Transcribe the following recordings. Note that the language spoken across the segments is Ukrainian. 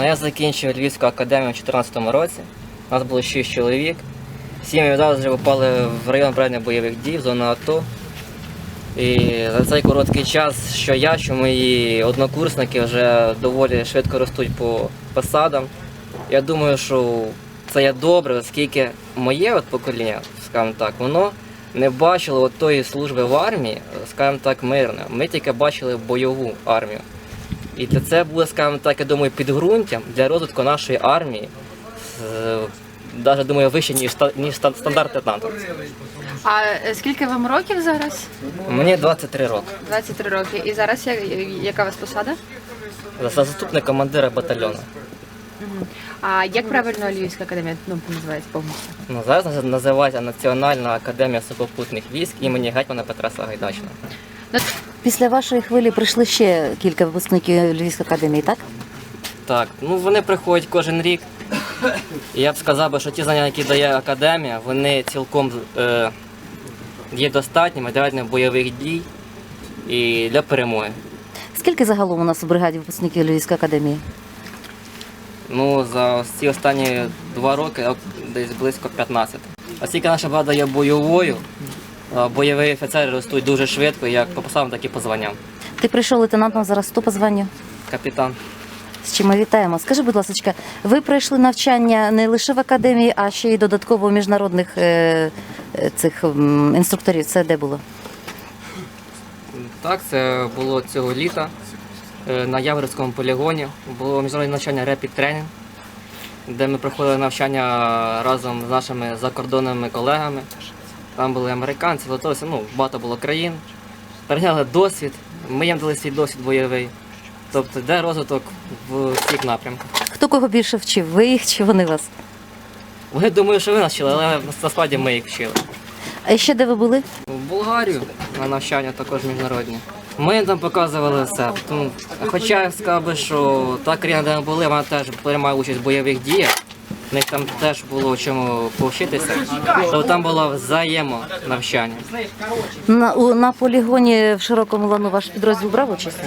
Ну, Я закінчив Львівську академію у 2014 році. У Нас було 6 чоловік. Всі ми відразу попали в район проведення бойових дій, в зону АТО. І за цей короткий час, що я, що мої однокурсники вже доволі швидко ростуть по посадам. Я думаю, що це є добре, оскільки моє от покоління, скажімо так, воно не бачило от тої служби в армії, скажімо так, мирно. Ми тільки бачили бойову армію. І для це буде, скажімо так, я думаю, підґрунтям для розвитку нашої армії. Навіть думаю, вище, ніж, ніж ста- стандарти НАТО. А е, скільки вам років зараз? Мені 23 роки. 23 роки. І зараз я- яка у вас посада? Заступник командира батальйону. А як правильно Львівська академія ну, називається повністю? Ну, зараз називається Національна академія сухопутних військ імені гетьмана Петра Сагайдачного. Після вашої хвилі прийшли ще кілька випускників Львівської академії, так? Так, ну вони приходять кожен рік. І я б сказав, би, що ті знання, які дає академія, вони цілком е, є достатніми для бойових дій і для перемоги. Скільки загалом у нас у бригаді випускників Львівської академії? Ну, за ці останні два роки десь близько 15. Оскільки наша бригада є бойовою, бойові офіцери ростуть дуже швидко, як по посадам, так і по званням. Ти прийшов лейтенантом зараз хто по званню? Капітан. З чим ми вітаємо. Скажи, будь ласка, ви пройшли навчання не лише в академії, а ще й додатково у міжнародних е, е, цих м, інструкторів. Це де було? Так, це було цього літа е, на Яворівському полігоні. Було міжнародне навчання Rapid Training, де ми проходили навчання разом з нашими закордонними колегами. Там були американці, литовці, ну, багато було країн. Перейняли досвід, ми їм дали свій досвід бойовий. Тобто йде розвиток в всіх напрямках. Хто кого більше вчив? Ви їх чи вони вас? Вони думають, що ви нас вчили, але насправді ми їх вчили. А ще де ви були? В Болгарію на навчання також міжнародні. Ми там показували все. Тому, хоча я сказав би, що та країна, де ми були, вона теж приймає участь в бойових діях. В них там теж було чому повчитися. Тобто там було взаємонавчання. На, у, на полігоні в широкому лану ваш підрозділ брав участь?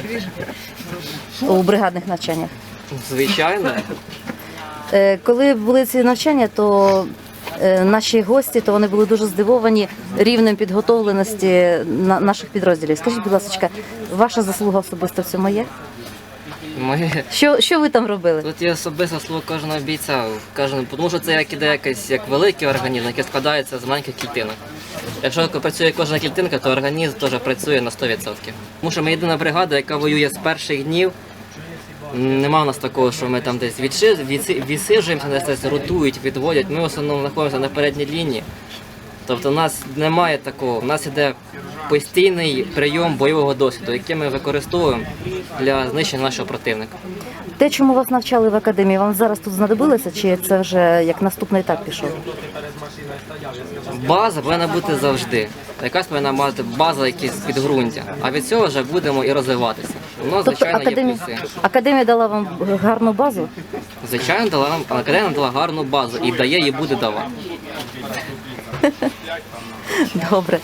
У бригадних навчаннях. Звичайно. Е, Коли були ці навчання, то е, наші гості то вони були дуже здивовані рівнем підготовленості на- наших підрозділів. Скажіть, будь ласка, ваша заслуга особисто в цьому є? Ми Що, що ви там робили? тут є особиста слово кожного бійця. Кожен, тому що це як іде якийсь як великий організм, який складається з маленьких клітинок. Якщо працює кожна клітинка, то організм теж працює на 100%. Тому що ми єдина бригада, яка воює з перших днів. Нема в нас такого, що ми там десь відши, відси- відсиджуємося, десь десь ротують, відводять. Ми в основному знаходимося на передній лінії. Тобто у нас немає такого. У нас іде постійний прийом бойового досвіду, який ми використовуємо для знищення нашого противника. Те, чому вас навчали в академії, вам зараз тут знадобилося, чи це вже як наступний етап пішов? База повинна бути завжди. Якась повинна мати база, якісь підґрунтя. А від цього вже будемо і розвиватися. Воно, Тобто звичайно, є академія, плюси. академія дала вам гарну базу. Звичайно, дала нам академія дала гарну базу і дає і буде давати. Добре.